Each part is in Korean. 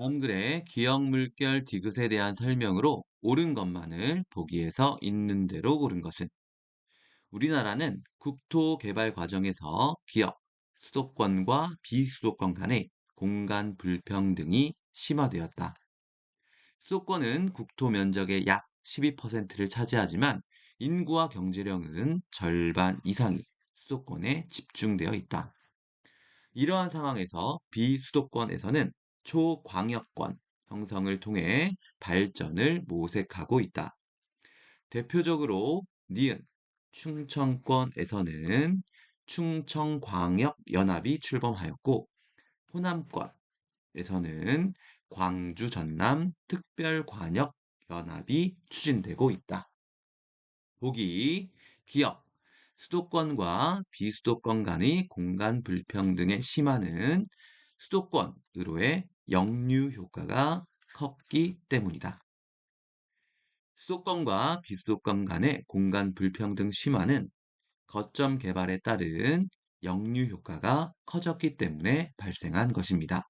다음 글의 기억 물결 디귿에 대한 설명으로 옳은 것만을 보기에서 있는 대로 고른 것은 우리나라는 국토 개발 과정에서 기업, 수도권과 비수도권 간의 공간 불평등이 심화되었다. 수도권은 국토 면적의 약 12%를 차지하지만 인구와 경제력은 절반 이상이 수도권에 집중되어 있다. 이러한 상황에서 비수도권에서는 초광역권 형성을 통해 발전을 모색하고 있다. 대표적으로 니은 충청권에서는 충청광역연합이 출범하였고 호남권에서는 광주 전남 특별관역 연합이 추진되고 있다. 보기 기업 수도권과 비수도권 간의 공간 불평등의 심화는 수도권으로의 역류 효과가 컸기 때문이다. 수도권과 비수도권 간의 공간 불평등 심화는 거점 개발에 따른 역류 효과가 커졌기 때문에 발생한 것입니다.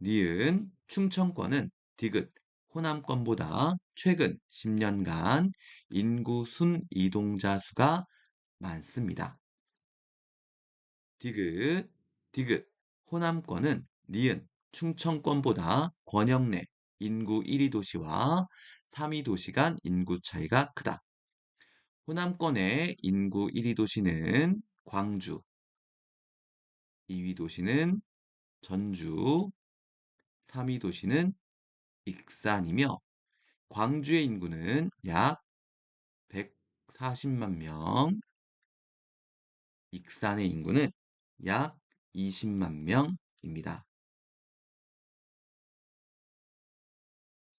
니은 충청권은 디귿 호남권보다 최근 10년간 인구 순 이동자 수가 많습니다. 디귿, 디귿, 호남권은 니은 충청권보다 권역 내 인구 1위 도시와 3위 도시 간 인구 차이가 크다. 호남권의 인구 1위 도시는 광주, 2위 도시는 전주, 3위 도시는 익산이며 광주의 인구는 약 140만 명, 익산의 인구는 약 20만 명입니다.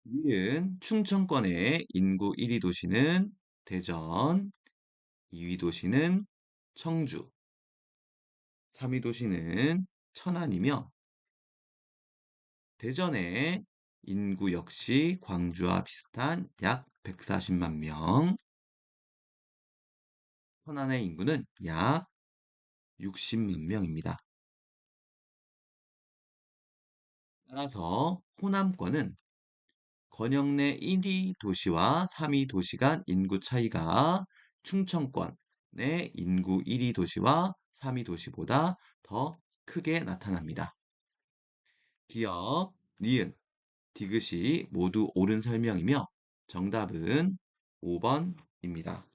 위은 충청권의 인구 1위 도시는 대전, 2위 도시는 청주, 3위 도시는 천안이며 대전의 인구 역시 광주와 비슷한 약 140만 명, 천안의 인구는 약 60만 명입니다. 따라서 호남권은 권역 내 1위 도시와 3위 도시 간 인구 차이가 충청권의 인구 1위 도시와 3위 도시보다 더 크게 나타납니다. 기억, 니은, 디귿이 모두 옳은 설명이며 정답은 5번입니다.